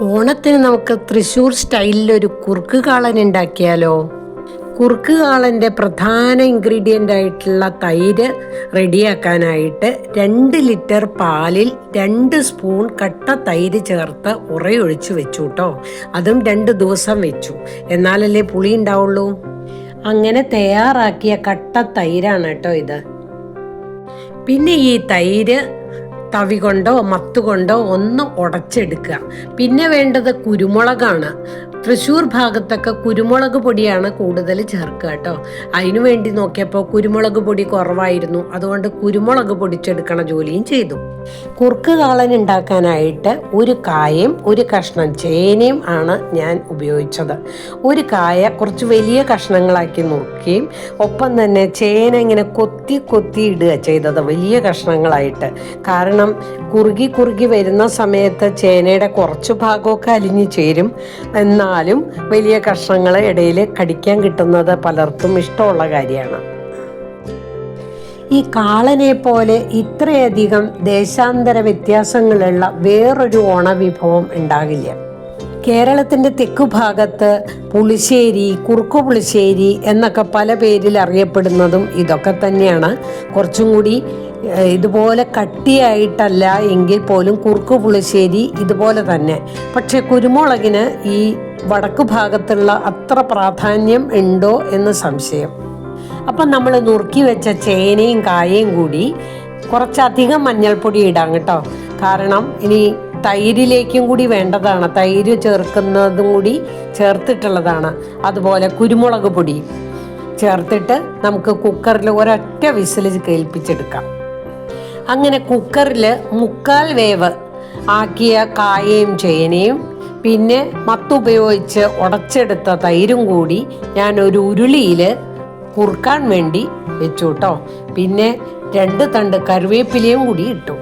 ഓണത്തിന് നമുക്ക് തൃശ്ശൂർ സ്റ്റൈലിലൊരു കുറുക്ക് കാളൻ ഉണ്ടാക്കിയാലോ? കുറുക്ക് കാളന്റെ പ്രധാന ഇൻഗ്രീഡിയന്റ് ആയിട്ടുള്ള തൈര് റെഡിയാക്കാനായിട്ട് രണ്ട് ലിറ്റർ പാലിൽ രണ്ട് സ്പൂൺ കട്ട തൈര് ചേർത്ത് ഉറയൊഴിച്ച് വെച്ചു കേട്ടോ അതും രണ്ട് ദിവസം വെച്ചു. എന്നാലല്ലേ പുളി ഉണ്ടാവുള്ളൂ? അങ്ങനെ തയ്യാറാക്കിയ കട്ട തൈരാണ് കേട്ടോ ഇത്. പിന്നെ ഈ തൈര് തവി കൊണ്ടോ മത്തുകൊണ്ടോ ഒന്ന് ഉടച്ചെടുക്കുക. പിന്നെ വേണ്ടത് കുരുമുളകാണ്. തൃശ്ശൂർ ഭാഗത്തൊക്കെ കുരുമുളക് പൊടിയാണ് കൂടുതൽ ചേർക്കുക കേട്ടോ. അതിനു വേണ്ടി നോക്കിയപ്പോൾ കുരുമുളക് പൊടി കുറവായിരുന്നു. അതുകൊണ്ട് കുരുമുളക് പൊടിച്ചെടുക്കണ ജോലിയും ചെയ്തു. കുറുക്ക് കാളൻ ഉണ്ടാക്കാനായിട്ട് ഒരു കായയും ഒരു കഷ്ണം ചേനയും ആണ് ഞാൻ ഉപയോഗിച്ചത്. ഒരു കായ കുറച്ച് വലിയ കഷ്ണങ്ങളാക്കി നോക്കുകയും ഒപ്പം തന്നെ ചേന ഇങ്ങനെ കൊത്തി കൊത്തി ഇടുക ചെയ്തത് വലിയ കഷ്ണങ്ങളായിട്ട്. കാരണം കുറുകി കുറുകി വരുന്ന സമയത്ത് ചേനയുടെ കുറച്ച് ഭാഗമൊക്കെ അലിഞ്ഞു ചേരും. എന്നാലും വലിയ കഷ്ണങ്ങൾ ഇടയിൽ കടിക്കാൻ കിട്ടുന്നത് പലർക്കും ഇഷ്ടമുള്ള കാര്യമാണ്. ഈ കാളനെ പോലെ ഇത്രയധികം ദേശാന്തര വ്യത്യാസങ്ങളുള്ള വേറൊരു ഓണവിഭവം ഉണ്ടാകില്ല. കേരളത്തിന്റെ തെക്കു ഭാഗത്ത് പുളിശ്ശേരി കുറുക്കു പുളിശ്ശേരി എന്നൊക്കെ പല പേരിൽ അറിയപ്പെടുന്നതും ഇതൊക്കെ തന്നെയാണ്. കുറച്ചും കൂടി ഇതുപോലെ കട്ടിയായിട്ടല്ല എങ്കിൽ പോലും കുറുക്കു പുളിശ്ശേരി ഇതുപോലെ തന്നെ. പക്ഷെ കുരുമുളകിന് ഈ വടക്കു ഭാഗത്തുള്ള അത്ര പ്രാധാന്യം ഉണ്ടോ എന്ന് സംശയം. അപ്പം നമ്മൾ നുറുക്കി വെച്ച ചേനയും കായയും കൂടി കുറച്ചധികം മഞ്ഞൾപ്പൊടി ഇടാം കേട്ടോ. കാരണം ഇനി തൈരിലേക്കും കൂടി വേണ്ടതാണ്. തൈര് ചേർക്കുന്നതും കൂടി ചേർത്തിട്ടുള്ളതാണ്. അതുപോലെ കുരുമുളക് പൊടി ചേർത്തിട്ട് നമുക്ക് കുക്കറിൽ ഒരൊറ്റ വിസിൽ കേൾപ്പിച്ചെടുക്കാം. അങ്ങനെ കുക്കറിൽ മുക്കാൽ വേവ് ആക്കിയ കായയും ചേനയും പിന്നെ മത്തുപയോഗിച്ച് ഉടച്ചെടുത്ത തൈരും കൂടി ഞാൻ ഒരു ഉരുളിയിൽ കുറുക്കാൻ വേണ്ടി വെച്ചു കേട്ടോ പിന്നെ രണ്ട് തണ്ട് കറിവേപ്പിലയും കൂടി ഇട്ടു.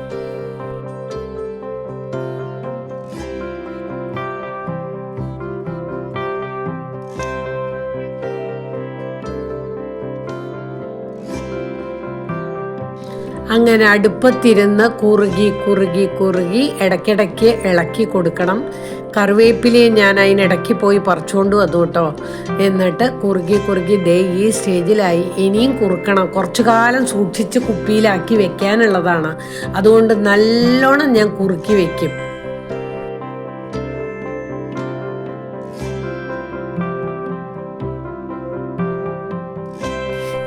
അങ്ങനെ അടുപ്പത്തിരുന്ന് കുറുകി കുറുകി കുറുകി ഇടയ്ക്കിടയ്ക്ക് ഇളക്കി കൊടുക്കണം. കറിവേപ്പിലയും ഞാൻ അതിനിടയ്ക്ക് പോയി പറിച്ചുകൊണ്ട് വന്നു കേട്ടോ. എന്നിട്ട് കുറുകി കുറുകി ദേ ഈ സ്റ്റേജിലായി. ഇനിയും കുറുക്കണം. കുറച്ചു കാലം സൂക്ഷിച്ച് കുപ്പിയിലാക്കി വെക്കാനുള്ളതാണ്. അതുകൊണ്ട് നല്ലോണം ഞാൻ കുറുക്കി വെക്കും.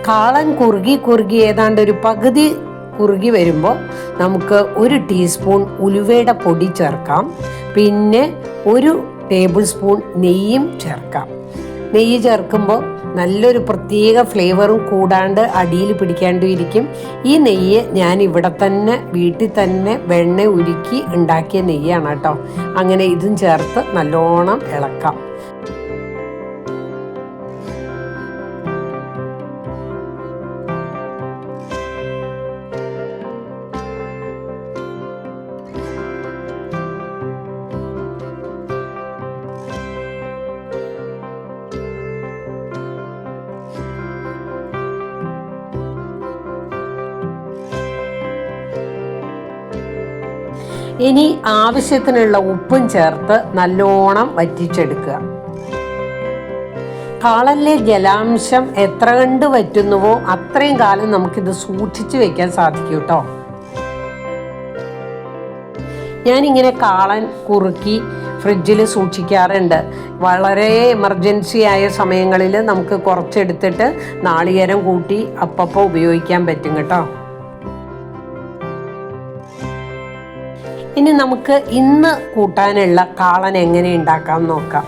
കാളൻ കുറുകി കുറുകി ഏതാണ്ട് ഒരു പകുതി കുറുകി വരുമ്പോൾ നമുക്ക് ഒരു ടീസ്പൂൺ ഉലുവയുടെ പൊടി ചേർക്കാം. പിന്നെ ഒരു ടേബിൾ സ്പൂൺ നെയ്യും ചേർക്കാം. നെയ്യ് ചേർക്കുമ്പോൾ നല്ലൊരു പ്രത്യേക ഫ്ലേവറും കൂടാണ്ട് അടിയിൽ പിടിക്കാണ്ടും ഇരിക്കും. ഈ നെയ്യ് ഞാൻ ഇവിടെ തന്നെ വീട്ടിൽ തന്നെ വെണ്ണ ഉരുക്കി ഉണ്ടാക്കിയ നെയ്യാണ് കേട്ടോ. അങ്ങനെ ഇതും ചേർത്ത് നല്ലോണം ഇളക്കാം. ഇനി ആവശ്യത്തിനുള്ള ഉപ്പും ചേർത്ത് നല്ലോണം വറ്റിച്ചെടുക്കുക. കാളലിലെ ജലാംശം എത്ര കണ്ട് വറ്റുന്നുവോ അത്രയും കാലം നമുക്കിത് സൂക്ഷിച്ചു വെക്കാൻ സാധിക്കും കേട്ടോ. ഞാനിങ്ങനെ കാളൻ കുറുക്കി ഫ്രിഡ്ജിൽ സൂക്ഷിക്കാറുണ്ട്. വളരെ എമർജൻസി ആയ സമയങ്ങളിൽ നമുക്ക് കുറച്ചെടുത്തിട്ട് നാളികേരം കൂട്ടി അപ്പപ്പോൾ ഉപയോഗിക്കാൻ പറ്റും കേട്ടോ. ഇനി നമുക്ക് ഇന്ന് കൂട്ടാനുള്ള കാളൻ എങ്ങനെ ഉണ്ടാക്കാം നോക്കാം.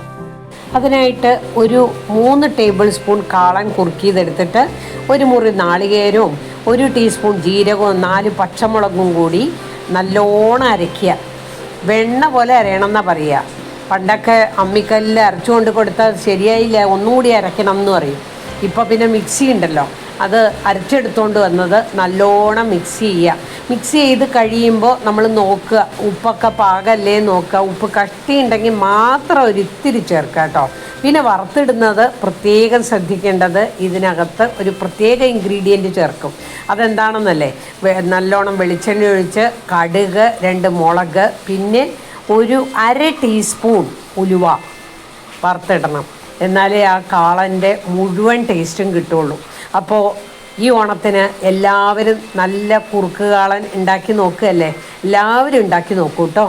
അതിനായിട്ട് ഒരു മൂന്ന് ടേബിൾ സ്പൂൺ കാളൻ കുറുക്കിയതെടുത്തിട്ട് ഒരു മുറി നാളികേരവും ഒരു ടീസ്പൂൺ ജീരകവും നാല് പച്ചമുളകും കൂടി നല്ലോണം അരയ്ക്കുക. വെണ്ണ പോലെ അരയണം എന്നാ പറയുക. പണ്ടൊക്കെ അമ്മിക്കല്ലിൽ അരച്ചുകൊണ്ട് കൊടുത്താൽ ശരിയായില്ല ഒന്നുകൂടി അരയ്ക്കണം എന്ന് പറയും. ഇപ്പോൾ പിന്നെ മിക്സി ഉണ്ടല്ലോ. അത് അരച്ചെടുത്തുകൊണ്ട് വന്നത് നല്ലോണം മിക്സ് ചെയ്യുക. മിക്സ് ചെയ്ത് കഴിയുമ്പോൾ നമ്മൾ നോക്കുക ഉപ്പൊക്കെ പാകല്ലേ നോക്കുക. ഉപ്പ് കട്ടിയുണ്ടെങ്കിൽ മാത്രം ഒരു ഇത്തിരി ചേർക്കുക കേട്ടോ. പിന്നെ വറുത്തിടുന്നത് പ്രത്യേകം ശ്രദ്ധിക്കേണ്ടത് ഇതിനകത്ത് ഒരു പ്രത്യേക ഇൻഗ്രീഡിയന്റ് ചേർക്കും. അതെന്താണെന്നല്ലേ? നല്ലോണം വെളിച്ചെണ്ണ ഒഴിച്ച് കടുക് രണ്ട് മുളക് പിന്നെ ഒരു അര ടീസ്പൂൺ ഉലുവ വറുത്തിടണം. എന്നാലേ ആ കാളന്റെ മുഴുവൻ ടേസ്റ്റും കിട്ടുള്ളൂ. അപ്പോൾ ഈ ഓണത്തിന് എല്ലാവരും നല്ല കുറുക്കുകാളൻ ഉണ്ടാക്കി നോക്കുകയല്ലേ? എല്ലാവരും ഉണ്ടാക്കി നോക്കൂ കേട്ടോ